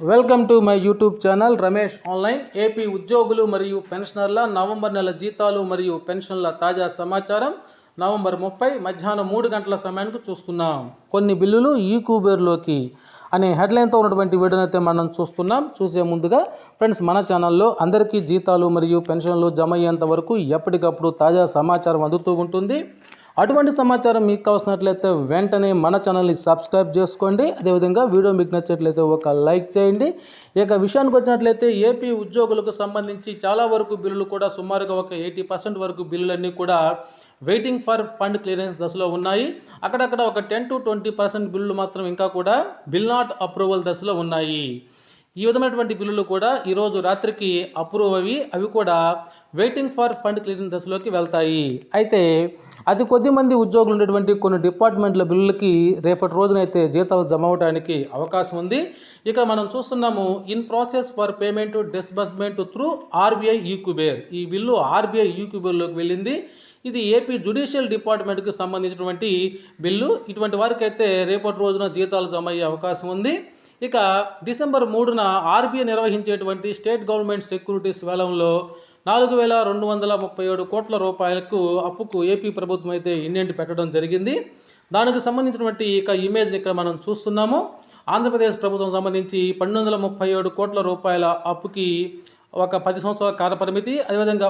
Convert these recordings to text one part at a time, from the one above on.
Welcome to my YouTube channel Ramesh online. AP ఉద్యోగులు మరియు పెన్షనర్ల November నెల జీతాలు మరియు పెన్షన్ల తాజా సమాచారం నవంబర్ ముప్పై మధ్యాహ్నం మూడు గంటల సమయానికి చూస్తున్నాం. కొన్ని బిల్లులు ఈ కూబేర్లోకి అనే హెడ్లైన్తో ఉన్నటువంటి వీడియోనైతే మనం చూస్తున్నాం. చూసే ముందుగా ఫ్రెండ్స్ మన ఛానల్లో అందరికీ జీతాలు మరియు పెన్షన్లు జమ అయ్యేంత వరకు ఎప్పటికప్పుడు తాజా సమాచారం అందుతూ ఉంటుంది. అటువంటి సమాచారం మీకు కావాల్సినట్లయితే వెంటనే మన ఛానల్ని సబ్స్క్రైబ్ చేసుకోండి. అదేవిధంగా వీడియో మీకు నచ్చినట్లయితే ఒక లైక్ చేయండి. ఇక విషయానికి వచ్చినట్లయితే ఏపీ ఉద్యోగులకు సంబంధించి చాలా వరకు బిల్లులు కూడా సుమారుగా ఒక ఎయిటీ పర్సెంట్ వరకు బిల్లులన్నీ కూడా వెయిటింగ్ ఫర్ ఫండ్ క్లియరెన్స్ దశలో ఉన్నాయి. అక్కడక్కడ ఒక టెన్ టు ట్వంటీ పర్సెంట్ బిల్లులు మాత్రం ఇంకా కూడా బిల్ నాట్ అప్రూవల్ దశలో ఉన్నాయి. ఈ విధమైనటువంటి బిల్లులు కూడా ఈరోజు రాత్రికి అప్రూవ్ అవి అవి కూడా వెయిటింగ్ ఫర్ ఫండ్ క్లియరింగ్ దశలోకి వెళ్తాయి. అయితే అతి కొద్ది మంది ఉద్యోగులు ఉండేటువంటి కొన్ని డిపార్ట్మెంట్ల బిల్లులకి రేపటి రోజునైతే జీతాలు జమ అవడానికి అవకాశం ఉంది. ఇక మనం చూస్తున్నాము in process for payment disbursement through RBI eKuber ఈ బిల్లు ఆర్బీఐ ఈక్యుబేర్లోకి వెళ్ళింది. ఇది ఏపీ జుడిషియల్ డిపార్ట్మెంట్కి సంబంధించినటువంటి బిల్లు. ఇటువంటి వారికైతే రేపటి రోజున జీతాలు జమ అయ్యే అవకాశం ఉంది. ఇక డిసెంబర్ మూడున ఆర్బీఐ నిర్వహించేటువంటి స్టేట్ గవర్నమెంట్ సెక్యూరిటీస్ వేలంలో నాలుగు వేల రెండు వందల ముప్పై ఏడు కోట్ల రూపాయలకు అప్పుకు ఏపీ ప్రభుత్వం అయితే ఇండియంట్ పెట్టడం జరిగింది. దానికి సంబంధించినటువంటి ఇక ఇమేజ్ ఇక్కడ మనం చూస్తున్నాము. ఆంధ్రప్రదేశ్ ప్రభుత్వం సంబంధించి పన్నెండు వందల ముప్పై ఏడు కోట్ల రూపాయల అప్పుకి ఒక పది సంవత్సరాల కాలపరిమితి అదేవిధంగా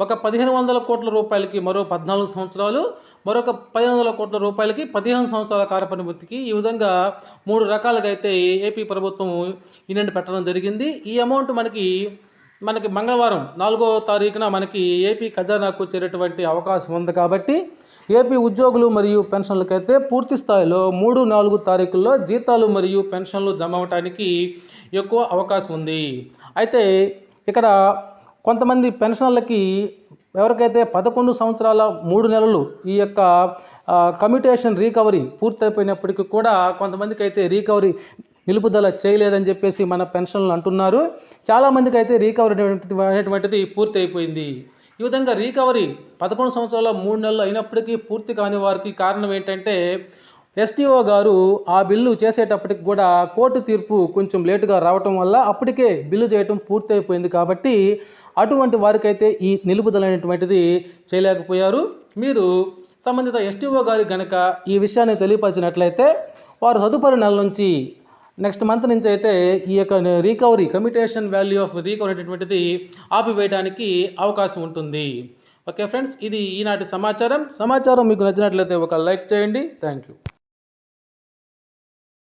ఒక పదిహేను వందల కోట్ల రూపాయలకి మరో పద్నాలుగు సంవత్సరాలు మరొక పదిహేను వందల కోట్ల రూపాయలకి పదిహేను సంవత్సరాల కారపరిమితికి ఈ విధంగా మూడు రకాలుగా అయితే ఏపీ ప్రభుత్వం ఈనండి పెట్టడం జరిగింది. ఈ అమౌంట్ మనకి మనకి మంగళవారం నాలుగో తారీఖున మనకి ఏపీ ఖజానాకు చేరేటువంటి అవకాశం ఉంది కాబట్టి ఏపీ ఉద్యోగులు మరియు పెన్షన్లకైతే పూర్తి స్థాయిలో మూడు నాలుగు తారీఖుల్లో జీతాలు మరియు పెన్షన్లు జమ అవడానికి ఎక్కువ అవకాశం ఉంది. అయితే ఇక్కడ కొంతమంది పెన్షన్లకి ఎవరికైతే పదకొండు సంవత్సరాల మూడు నెలలు ఈ యొక్క కమ్యూటేషన్ రీకవరీ పూర్తయిపోయినప్పటికీ కూడా కొంతమందికి అయితే రీకవరీ నిలుపుదల చేయలేదని చెప్పేసి మన పెన్షన్లు అంటున్నారు. చాలామందికి అయితే రీకవరీ అనేటువంటిది పూర్తి అయిపోయింది ఈ విధంగా రీకవరీ పదకొండు సంవత్సరాల మూడు నెలలు అయినప్పటికీ పూర్తి కాని వారికి కారణం ఏంటంటే ఎస్టీఓ గారు ఆ బిల్లు చేసేటప్పటికి కూడా కోర్టు తీర్పు కొంచెం లేటుగా రావటం వల్ల అప్పటికే బిల్లు చేయటం పూర్తయిపోయింది కాబట్టి అటువంటి వారికైతే ఈ నిలుపుదల అనేటువంటిది చేయలేకపోయారు. మీరు సంబంధిత ఎస్టీఓ గారి గనక ఈ విషయాన్ని తెలియపరిచినట్లయితే వారు తదుపరి నెల నుంచి నెక్స్ట్ మంత్ నుంచి అయితే ఈ యొక్క recovery commutation value of recovery అనేటువంటిది ఆపివేయడానికి అవకాశం ఉంటుంది. ఓకే ఫ్రెండ్స్ ఇది ఈనాటి సమాచారం. సమాచారం మీకు నచ్చినట్లయితే ఒక లైక్ చేయండి. Thank you.